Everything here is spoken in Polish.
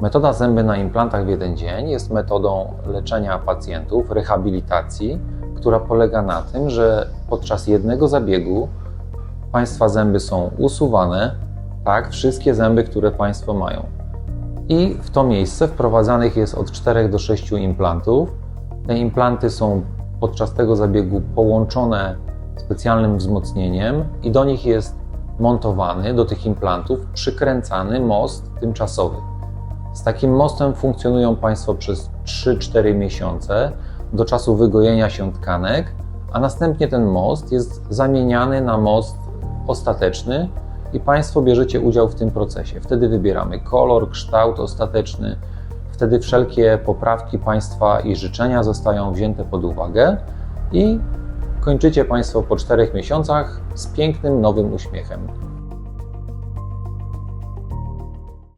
Metoda zęby na implantach w jeden dzień jest metodą leczenia pacjentów, rehabilitacji, która polega na tym, że podczas jednego zabiegu Państwa zęby są usuwane, tak, wszystkie zęby, które Państwo mają. I w to miejsce wprowadzanych jest od 4 do 6 implantów. Te implanty są podczas tego zabiegu połączone specjalnym wzmocnieniem i do nich jest montowany, do tych implantów przykręcany most tymczasowy. Z takim mostem funkcjonują Państwo przez 3-4 miesiące do czasu wygojenia się tkanek, a następnie ten most jest zamieniany na most ostateczny i Państwo bierzecie udział w tym procesie. Wtedy wybieramy kolor, kształt ostateczny, wtedy wszelkie poprawki Państwa i życzenia zostają wzięte pod uwagę i kończycie Państwo po 4 miesiącach z pięknym nowym uśmiechem.